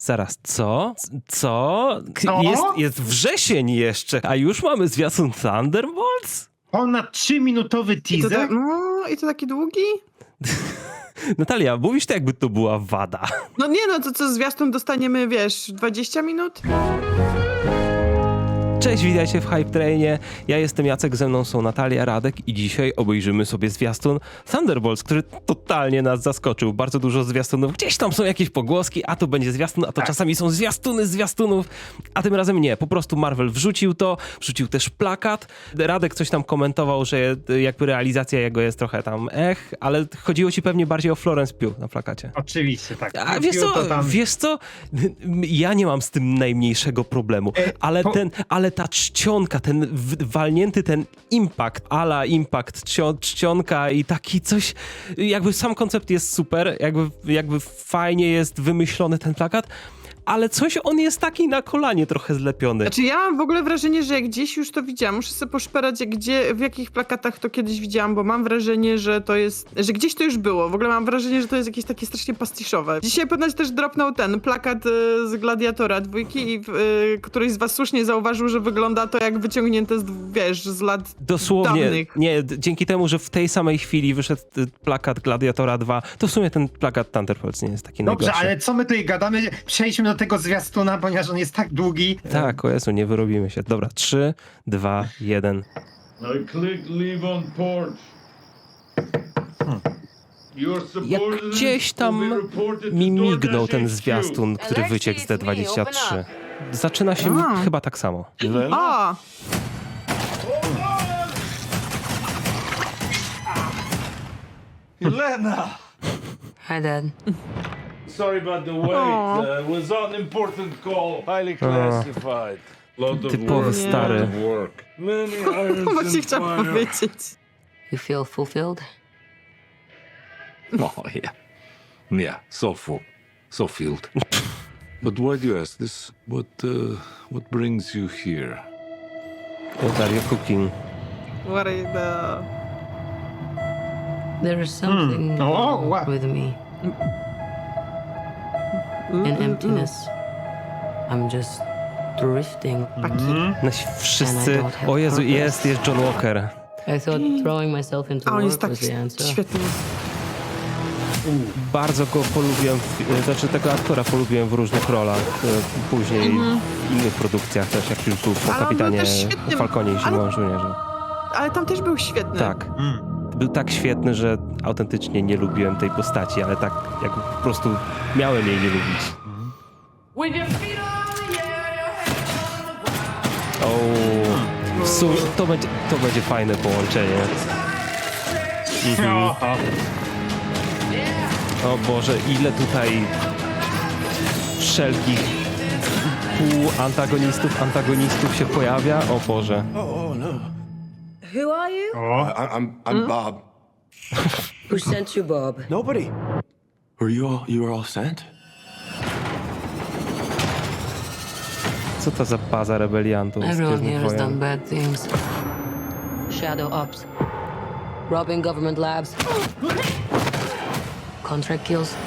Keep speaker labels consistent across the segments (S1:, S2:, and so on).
S1: Zaraz, co? Co? Jest, jest wrzesień jeszcze, a już mamy zwiastun Thunderbolts?
S2: Ponad 3-minutowy
S3: I to,
S2: teaser?
S3: tak, no, I to taki długi?
S1: Natalia, mówisz to jakby to była wada.
S3: No nie no, to co zwiastun dostaniemy, wiesz, 20 minut?
S1: Cześć, witajcie w Hype Trainie. Ja jestem Jacek, ze mną są Natalia, Radek i dzisiaj obejrzymy sobie zwiastun Thunderbolts, który totalnie nas zaskoczył. Bardzo dużo zwiastunów. Gdzieś tam są jakieś pogłoski, a to będzie zwiastun, a to
S2: Tak.
S1: czasami są zwiastuny zwiastunów, a tym razem nie. Po prostu Marvel wrzucił to, wrzucił też plakat. Radek coś tam komentował, że jakby realizacja jego jest trochę tam ech, ale chodziło ci pewnie bardziej o Florence Pugh na plakacie.
S2: Oczywiście, tak.
S1: A wiesz co,
S2: tam-
S1: wiesz co, ja nie mam z tym najmniejszego problemu,
S2: E,
S1: ale,
S2: po-
S1: ten, ale ta czcionka, ten walnięty ten impact, ala impact, czcio, czcionka i taki coś, jakby sam koncept jest super, jakby, jakby fajnie jest wymyślony ten plakat, ale coś on jest taki na kolanie trochę zlepiony.
S3: Znaczy ja mam w ogóle wrażenie, że jak gdzieś już to widziałam, muszę sobie poszperać, jak gdzie, w jakich plakatach to kiedyś widziałam, bo mam wrażenie, że to jest, że gdzieś to już było. W ogóle mam wrażenie, że to jest jakieś takie strasznie pastiszowe. Dzisiaj ponoć też dropnął ten plakat y, z Gladiatora dwójki i y, któryś z was słusznie zauważył, że wygląda to jak wyciągnięte z, wiesz, z lat
S1: Dosłownie,
S3: dawnych.
S1: nie, dzięki temu, że w tej samej chwili wyszedł y, plakat Gladiatora 2, to w sumie ten plakat Thunderbolts nie jest taki
S2: Dobrze,
S1: najgorszy.
S2: ale co my tutaj gadamy? Przejdźmy do tego zwiastuna, ponieważ on jest tak długi.
S1: Tak, o Jezu, nie wyrobimy się. Dobra, 3, 2, 1.
S4: I click leave on porch. Your
S1: Jak gdzieś tam mi mignął ten zwiastun, który wyciekł z
S5: it's me,
S1: D23.
S5: open
S1: Zaczyna się
S3: A.
S1: chyba tak samo.
S3: O!
S4: Elena!
S5: Hi, Dad.
S4: Sorry about the wait.
S3: Aw.
S4: Uh, was on important call. Highly classified. Lot of
S1: Typowy
S4: work.
S1: stary.
S4: Lot of work. Many irons
S3: Właśnie
S4: in
S3: chciałam
S4: fire.
S3: powiedzieć.
S5: You feel fulfilled?
S6: Oh, yeah. Yeah, so full. So filled. but why do you ask this? What, uh, what brings you here?
S1: What are you cooking?
S3: What are the...
S5: There is something
S2: Oh,
S5: wrong
S2: what?
S5: with me. An emptiness. I'm just drifting.
S1: Nasi wszyscy... O Jezu, jest, jest John Walker.
S5: I thought throwing myself into
S3: A on jest
S5: work
S3: tak
S5: was the answer.
S3: świetny.
S1: Bardzo go polubiłem, w, znaczy tego aktora polubiłem w różnych rolach. e, Później w innych produkcjach też, jak już był po
S3: Ale on był
S1: kapitanie
S3: też świetnym-
S1: Falconie i
S3: ale-
S1: Zimowym Żołnierze.
S3: Ale tam też był świetny.
S1: Tak.
S2: Mm.
S1: Był tak świetny, że autentycznie nie lubiłem tej postaci, ale tak jak po prostu miałem jej nie lubić. O, w sumie to będzie, to będzie fajne połączenie. Mhm. O Boże, ile tutaj wszelkich półantagonistów, antagonistów się pojawia. O Boże.
S5: Who are you?
S2: O,
S7: I, I'm I'm Bob.
S5: Who sent you, Bob?
S7: Nobody. Were you all you were all sent?
S1: Co to za baza rebeliantów? z
S5: Everyone
S1: Gwiezdnych
S5: here has
S1: Wojen?
S5: done bad things. Shadow ops. Robbing government labs. Contract kills.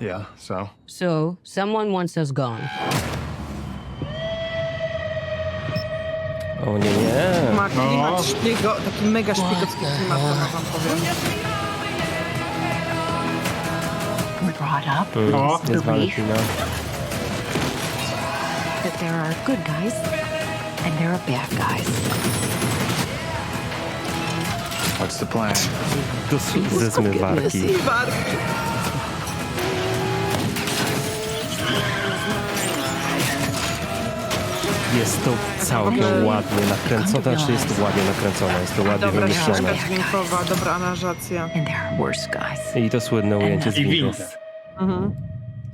S7: Yeah. So.
S5: So, someone wants us gone.
S1: O nie, nie.
S3: Ma klimat szpiego, taki mega szpiegowski klimat, to wam powiem.
S8: We're brought up
S2: o.
S1: Jest Valentina.
S8: that there are good guys and there are bad guys.
S7: What's the plan?
S1: Do- zmywarki.
S3: I warto.
S1: Jest to całkiem ładnie nakręcone, znaczy jest to ładnie nakręcone, jest to ładnie
S3: Dobra
S1: wymyślone.
S3: ścieżka dźwiękowa, dobra aranżacja.
S8: And there are worse guys.
S1: I to słynne ujęcie z
S2: I
S1: Windows.
S2: widzę.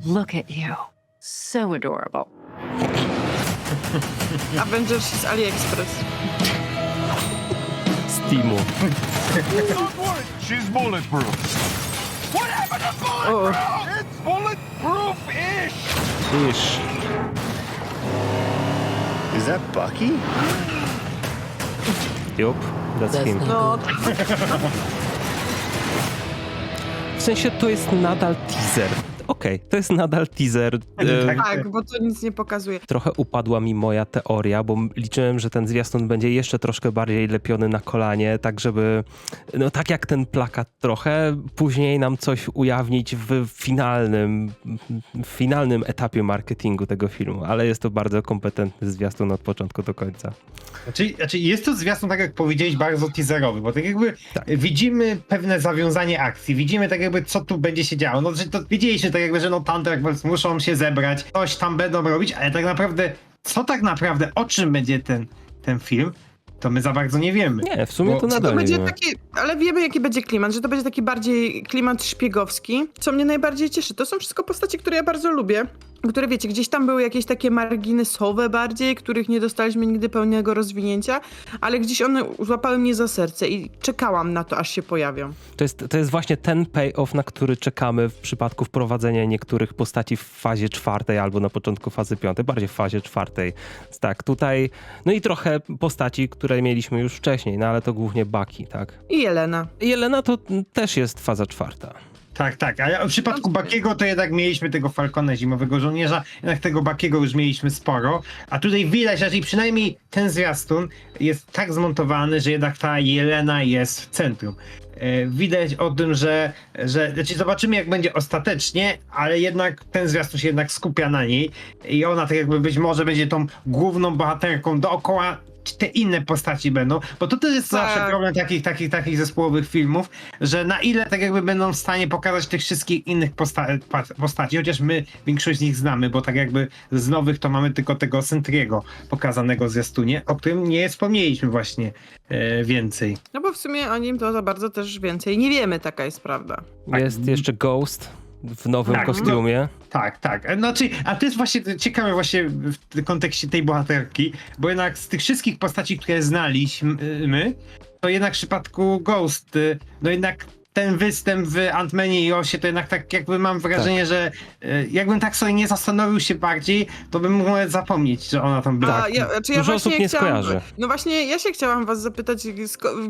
S8: Look at you. So adorable.
S3: Avengers z AliExpress.
S1: Z Teamu.
S4: She's bulletproof.
S3: O,
S4: It's bulletproof-ish.
S1: Iż.
S7: Is that Bucky?
S1: Jup, that's
S5: That's
S1: him.
S5: not
S3: no,
S1: W sensie to jest nadal teaser. Okej, to jest nadal teaser. e,
S2: Tak.
S3: Tak, bo to nic nie pokazuje.
S1: Trochę upadła mi moja teoria, bo liczyłem, że ten zwiastun będzie jeszcze troszkę bardziej lepiony na kolanie, tak żeby, no tak jak ten plakat trochę, później nam coś ujawnić w finalnym, w finalnym etapie marketingu tego filmu, ale jest to bardzo kompetentny zwiastun od początku do końca.
S2: Znaczy, znaczy jest to zwiastun, tak jak powiedziałeś, bardzo teaserowy, bo tak jakby
S1: Tak.
S2: widzimy pewne zawiązanie akcji, widzimy tak jakby co tu będzie się działo. No, że to wiedzieliśmy tak jakby, że no Thunderbolts muszą się zebrać, coś tam będą robić, ale tak naprawdę, co tak naprawdę, o czym będzie ten, ten film, to my za bardzo nie wiemy.
S1: Nie, w sumie
S2: Bo-
S1: to nadal
S3: To
S1: nie
S3: będzie
S1: wiemy.
S3: taki, ale wiemy jaki będzie klimat, że to będzie taki bardziej klimat szpiegowski, co mnie najbardziej cieszy. To są wszystko postaci, które ja bardzo lubię, które wiecie, gdzieś tam były jakieś takie marginesowe bardziej, których nie dostaliśmy nigdy pełnego rozwinięcia, ale gdzieś one złapały mnie za serce i czekałam na to, aż się pojawią.
S1: To jest, to jest właśnie ten payoff, na który czekamy w przypadku wprowadzenia niektórych postaci w fazie czwartej albo na początku fazy piątej, bardziej w fazie czwartej. Tak, tutaj, no i trochę postaci, które mieliśmy już wcześniej, no ale to głównie Baki, tak.
S3: I Jelena.
S1: Jelena to też jest faza czwarta.
S2: Tak, tak, ale w przypadku Bakiego to jednak mieliśmy tego Falcona Zimowego Żołnierza, jednak tego Bakiego już mieliśmy sporo, a tutaj widać, raczej przynajmniej ten zwiastun jest tak zmontowany, że jednak ta Jelena jest w centrum. E, Widać o tym, że, że znaczy zobaczymy jak będzie ostatecznie, ale jednak ten zwiastun się jednak skupia na niej i ona tak jakby być może będzie tą główną bohaterką dookoła te inne postaci będą, bo to też jest
S3: Tak.
S2: zawsze problem takich, takich, takich zespołowych filmów, że na ile tak jakby będą w stanie pokazać tych wszystkich innych posta- postaci, chociaż my większość z nich znamy, bo tak jakby z nowych to mamy tylko tego Sentriego pokazanego w zwiastunie, o którym nie wspomnieliśmy właśnie e, więcej.
S3: No bo w sumie o nim to za bardzo też więcej nie wiemy, taka jest prawda.
S2: Tak.
S1: Jest jeszcze Ghost w nowym
S2: Tak,
S1: kostiumie.
S2: Tak, tak. Znaczy, a to jest właśnie ciekawe właśnie w kontekście tej bohaterki, bo jednak z tych wszystkich postaci, które znaliśmy, to jednak w przypadku Ghost, y, no jednak ten występ w Ant-Manie i Osie, to jednak tak jakby mam wrażenie, że y, jakbym tak sobie nie zastanowił się bardziej, to bym mógł nawet zapomnieć, że ona tam była.
S3: A, ja, znaczy ja
S1: Dużo
S3: właśnie
S1: osób nie
S3: chciałam,
S1: skojarzy.
S3: No właśnie, ja się chciałam was zapytać,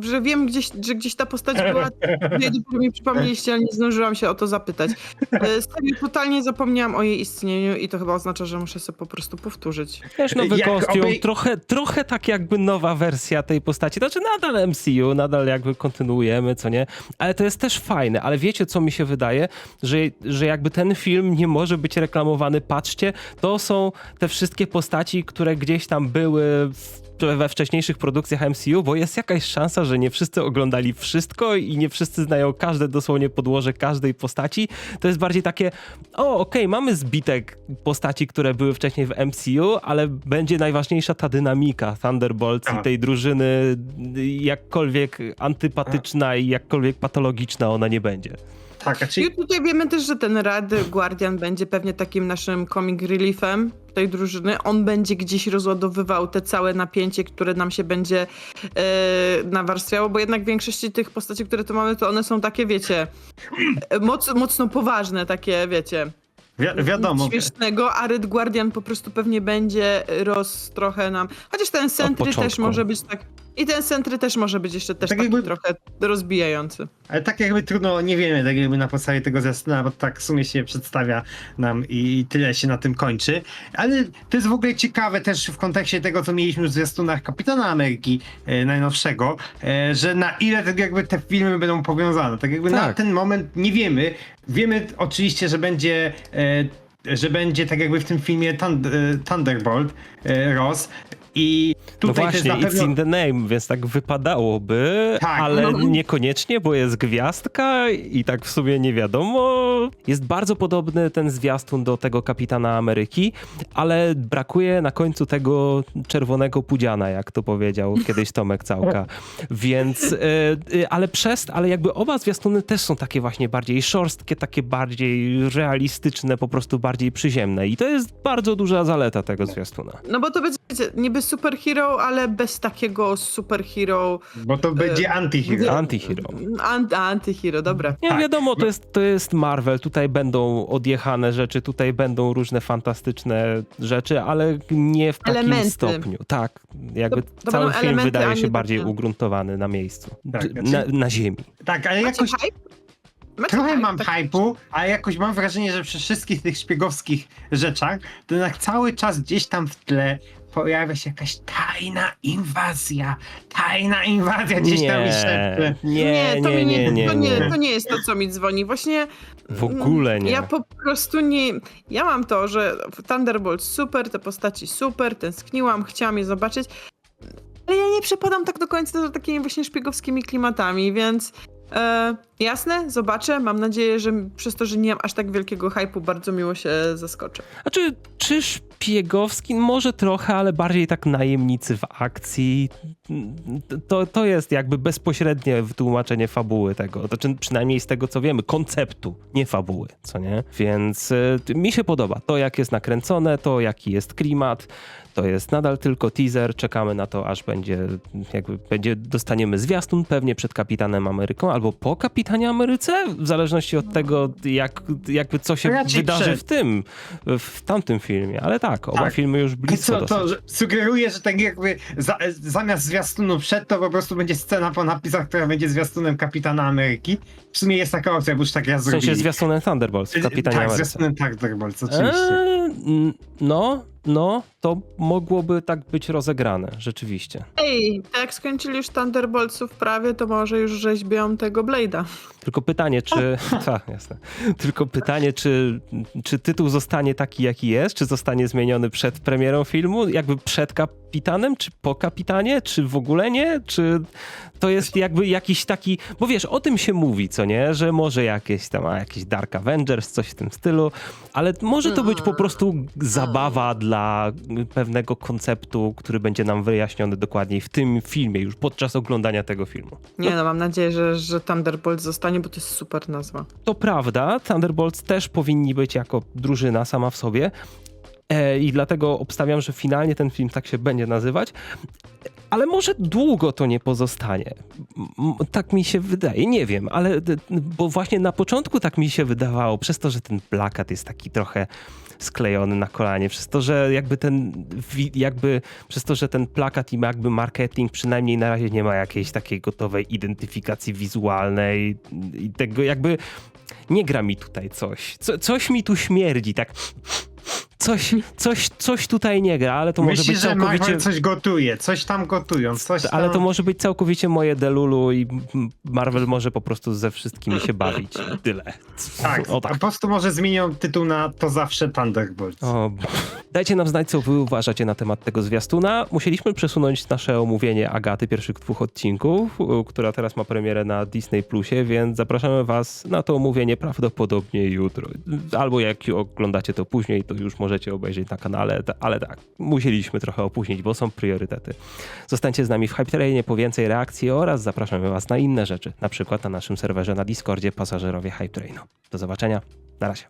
S3: że wiem, gdzieś, że gdzieś ta postać była, nie, dopiero mi przypomnieliście, ale nie zdążyłam się o to zapytać. Serio, totalnie zapomniałam o jej istnieniu i to chyba oznacza, że muszę sobie po prostu powtórzyć.
S1: Też nowy
S2: Jak
S1: kostium,
S2: obej-
S1: trochę, trochę tak jakby nowa wersja tej postaci. Znaczy nadal MCU, nadal jakby kontynuujemy, co nie? Ale to jest też fajne. Ale wiecie, co mi się wydaje? Że, że jakby ten film nie może być reklamowany. Patrzcie, to są te wszystkie postaci, które gdzieś tam były w we wcześniejszych produkcjach MCU, bo jest jakaś szansa, że nie wszyscy oglądali wszystko i nie wszyscy znają każde dosłownie podłoże każdej postaci. To jest bardziej takie, o okej, mamy zbitek postaci, które były wcześniej w MCU, ale będzie najważniejsza ta dynamika Thunderbolts i
S2: Tak.
S1: tej drużyny, jakkolwiek antypatyczna i jakkolwiek patologiczna ona nie będzie.
S2: Tak, a czy...
S3: I tutaj wiemy też, że ten Rad Guardian będzie pewnie takim naszym comic reliefem tej drużyny. On będzie gdzieś rozładowywał te całe napięcie, które nam się będzie e, nawarstwiało, bo jednak w większości tych postaci, które tu mamy, to one są takie, wiecie, e, moc, mocno poważne, takie, wiecie,
S2: Wi- wiadomo.
S3: śmiesznego, a Red Guardian po prostu pewnie będzie roz trochę nam. Chociaż ten Sentry też może być tak. I ten Sentry też może być jeszcze też
S2: Tak
S3: taki
S2: jakby-
S3: trochę rozbijający.
S2: Ale tak jakby trudno, nie wiemy, tak jakby na podstawie tego zwiastuna, bo tak w sumie się przedstawia nam i tyle się na tym kończy. Ale to jest w ogóle ciekawe też w kontekście tego, co mieliśmy w zwiastunach Kapitana Ameryki e, najnowszego, e, że na ile tak jakby te filmy będą powiązane. Tak jakby na
S1: Tak.
S2: ten moment nie wiemy. Wiemy oczywiście, że będzie... E, że będzie tak jakby w tym filmie Thund- e, Thunderbolt e, Ross i
S1: No
S2: tutaj też
S1: właśnie,
S2: na
S1: it's
S2: pewno...
S1: in the name, więc tak wypadałoby,
S2: Tak,
S1: ale
S2: no.
S1: niekoniecznie, bo jest gwiazdka i tak w sumie nie wiadomo. Jest bardzo podobny ten zwiastun do tego Kapitana Ameryki, ale brakuje na końcu tego czerwonego pudziana, jak to powiedział kiedyś Tomek Całka. Więc, e, e, ale przez, ale jakby oba zwiastuny też są takie właśnie bardziej szorstkie, takie bardziej realistyczne, po prostu bardziej przyziemne i to jest bardzo duża zaleta tego zwiastuna.
S3: No bo to będzie wiecie, niby superhero, ale bez takiego superhero.
S2: Bo to będzie anti-hero.
S1: Antihero.
S3: Ant, antyhero, dobra.
S1: Nie,
S2: Tak.
S1: wiadomo, to jest, to jest Marvel, tutaj będą odjechane rzeczy, tutaj będą różne fantastyczne rzeczy, ale nie w takim
S3: Elementy.
S1: stopniu. Tak, jakby
S3: To- to
S1: cały film wydaje się bardziej ugruntowany na miejscu,
S2: Tak, znaczy-
S1: na, na ziemi.
S2: Tak, ale jakoś...
S3: Macie
S2: Trochę
S3: hype,
S2: mam
S3: tak-
S2: hypu, ale jakoś mam wrażenie, że przy wszystkich tych szpiegowskich rzeczach, to jednak cały czas gdzieś tam w tle pojawia się jakaś tajna inwazja. Tajna inwazja gdzieś tam mi szepcze.
S1: nie,
S3: to
S1: nie,
S3: mi
S1: nie, nie,
S3: to, nie,
S1: nie.
S3: to nie jest to, co mi dzwoni. Właśnie
S1: W ogóle nie.
S3: Ja po prostu nie. Ja mam to, że Thunderbolt super, te postaci super, tęskniłam, chciałam je zobaczyć. Ale ja nie przepadam tak do końca za takimi właśnie szpiegowskimi klimatami, więc e, jasne, zobaczę. Mam nadzieję, że przez to, że nie mam aż tak wielkiego hypu, bardzo miło się zaskoczę.
S1: A czy, szpiegowski? Może trochę, ale bardziej tak najemnicy w akcji. To, to jest jakby bezpośrednie wytłumaczenie fabuły tego. Znaczy, przynajmniej z tego, co wiemy, konceptu, nie fabuły, co nie? Więc y, mi się podoba to, jak jest nakręcone, to, jaki jest klimat. To jest nadal tylko teaser. Czekamy na to, aż będzie, jakby będzie, dostaniemy zwiastun pewnie przed Kapitanem Ameryką albo po Kapitanie Ameryce, w zależności od tego, jak, jakby co się
S2: Raczej
S1: wydarzy
S2: przed.
S1: w tym, w tamtym filmie. Ale tak, oba
S2: Tak.
S1: filmy już blisko
S2: Co to że sugeruje, że tak jakby za, zamiast zwiastunu przed, to po prostu będzie scena po napisach, która będzie zwiastunem Kapitana Ameryki. W sumie jest taka opcja, bo już tak ja
S1: W
S2: zrobili.
S1: sensie zwiastunem Thunderbolts w Kapitanie
S2: tak,
S1: Ameryce.
S2: zwiastunem Thunderbolts, oczywiście.
S1: Eee, no, no, to mogłoby tak być rozegrane, rzeczywiście.
S3: Ej, jak skończyli już Thunderboltsów prawie, to może już rzeźbią tego Blade'a.
S1: Tylko pytanie, czy. Tak, jasne. Tylko pytanie, czy, czy tytuł zostanie taki, jaki jest, czy zostanie zmieniony przed premierą filmu, jakby przed kapitanem, czy po kapitanie, czy w ogóle nie? Czy to jest jakby jakiś taki. Bo wiesz, o tym się mówi, co nie? Że może jakieś tam, a jakiś Dark Avengers, coś w tym stylu, ale może to być po prostu zabawa dla pewnego konceptu, który będzie nam wyjaśniony dokładniej w tym filmie, już podczas oglądania tego filmu.
S3: Nie no, mam nadzieję, że, że Thunderbolt zostanie, bo to jest super nazwa.
S1: To prawda, Thunderbolts też powinni być jako drużyna sama w sobie. E, I dlatego obstawiam, że finalnie ten film tak się będzie nazywać. Ale może długo to nie pozostanie. Tak mi się wydaje, nie wiem, ale bo właśnie na początku tak mi się wydawało, przez to, że ten plakat jest taki trochę sklejony na kolanie, przez to, że jakby ten, jakby przez to, że ten plakat i jakby marketing przynajmniej na razie nie ma jakiejś takiej gotowej identyfikacji wizualnej i tego jakby nie gra mi tutaj coś. Co, coś mi tu śmierdzi, tak. Coś, coś, coś tutaj nie gra, ale to może
S2: Myślisz,
S1: być
S2: że
S1: całkowicie.
S2: Coś gotuje, coś tam gotują, coś tam...
S1: Ale to może być całkowicie moje delulu i Marvel może po prostu ze wszystkimi się bawić. Tyle.
S2: Tak,
S1: O
S2: a
S1: tak.
S2: po prostu może zmienią tytuł na To Zawsze Thunderbolts.
S1: O, dajcie nam znać, co wy uważacie na temat tego zwiastuna. Musieliśmy przesunąć nasze omówienie Agaty pierwszych dwóch odcinków, która teraz ma premierę na Disney Plusie, więc zapraszamy was na to omówienie prawdopodobnie jutro. Albo jak oglądacie to później, to już możecie obejrzeć na kanale, ale tak, musieliśmy trochę opóźnić, bo są priorytety. Zostańcie z nami w Hype Trainie po więcej reakcji oraz zapraszamy was na inne rzeczy, na przykład na naszym serwerze na Discordzie pasażerowie Hype Trainu. Do zobaczenia, na razie.